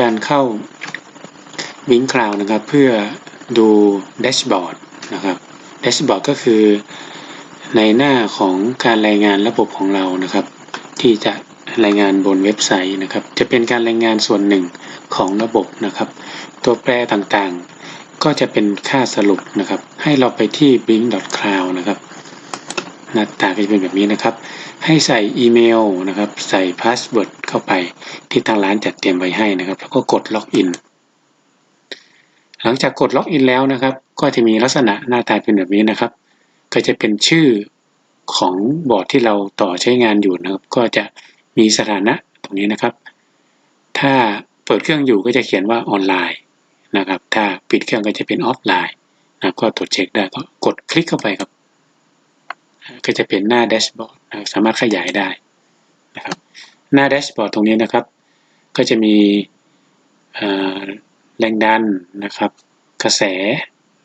การเข้า Wing Cloud นะครับเพื่อดูแดชบอร์ดนะครับแดชบอร์ดก็คือในหน้าของการรายงานระบบของเรานะครับ ที่จะรายงานบนเว็บไซต์นะครับ จะเป็นการรายงานส่วนหนึ่งของระบบนะครับ ตัวแปรต่างๆ ก็จะเป็นค่าสรุปนะครับ ให้เราไปที่ bing.cloud นะครับ หน้าตาก็จะเป็นแบบนี้นะครับ ให้ใส่อีเมลนะครับ ใส่พาสเวิร์ดเข้าไปที่ทางร้านจัดเตรียมไว้ให้นะครับ แล้วก็กดล็อกอินหลังจากกดล็อกอินแล้วนะครับ ก็จะมีลักษณะหน้าตาเป็นแบบนี้นะครับ ก็จะเป็นชื่อของบอร์ดที่เราต่อใช้งานอยู่นะครับ ก็จะมีสถานะตรงนี้นะครับ ถ้าเปิดเครื่องอยู่ก็จะเขียนว่าออนไลน์นะครับ ถ้าปิดเครื่องก็จะเป็นออฟไลน์นะครับก็ตรวจเช็คได้ก็กดคลิกเข้าไปครับ ก็จะเป็นหน้าแดชบอร์ดสามารถขยายได้นะครับหน้าแดชบอร์ดตรงนี้นะครับ ก็จะมีแรงดันนะครับ กระแส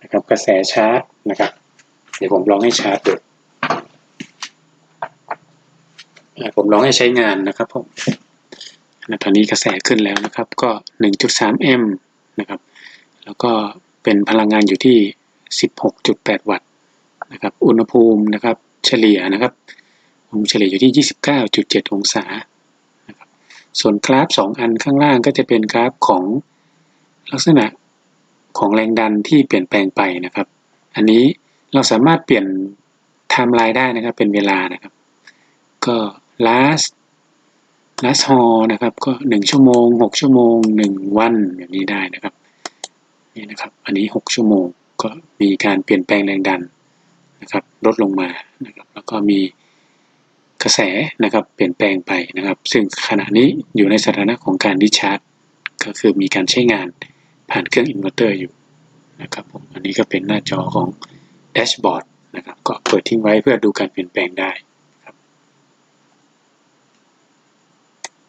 นะครับกระแสชาร์จนะครับ เดี๋ยวผมลองให้ชาร์จดูผมลองให้ใช้งานนะครับผมตอนนี้กระแสขึ้นแล้วนะครับ ก็ 1.3 แอมป์นะครับ แล้วก็เป็นพลังงานอยู่ที่ 16.8 วัตต์นะครับ อุณหภูมินะครับ เฉลี่ยนะครับอุณหภูมิเฉลี่ยอยู่ที่ 29.7 องศานะครับส่วนกราฟ 2 อันข้างล่างก็จะเป็นกราฟของลักษณะของแรงดันที่เปลี่ยนแปลงไปนะครับ อันนี้เราสามารถเปลี่ยนไทม์ไลน์ได้นะครับเป็นเวลานะครับ ก็ last last hall นะครับ ก็ 1 ชั่วโมง 6 ชั่วโมง 1 วันแบบนี้ได้นะครับ นี่นะครับ อันนี้ 6 ชั่วโมงก็มีการเปลี่ยนแปลงแรงดัน นะครับลดลงมานะครับแล้วก็มีกระแสนะครับเปลี่ยนแปลงไปนะครับ ซึ่งขณะนี้อยู่ในสถานะของการดิชาร์จ ก็คือมีการใช้งานผ่านเครื่องอินเวอร์เตอร์อยู่นะครับผมอันนี้ก็เป็นหน้าจอของแดชบอร์ดนะครับก็เปิดทิ้งไว้เพื่อดูการเปลี่ยนแปลงได้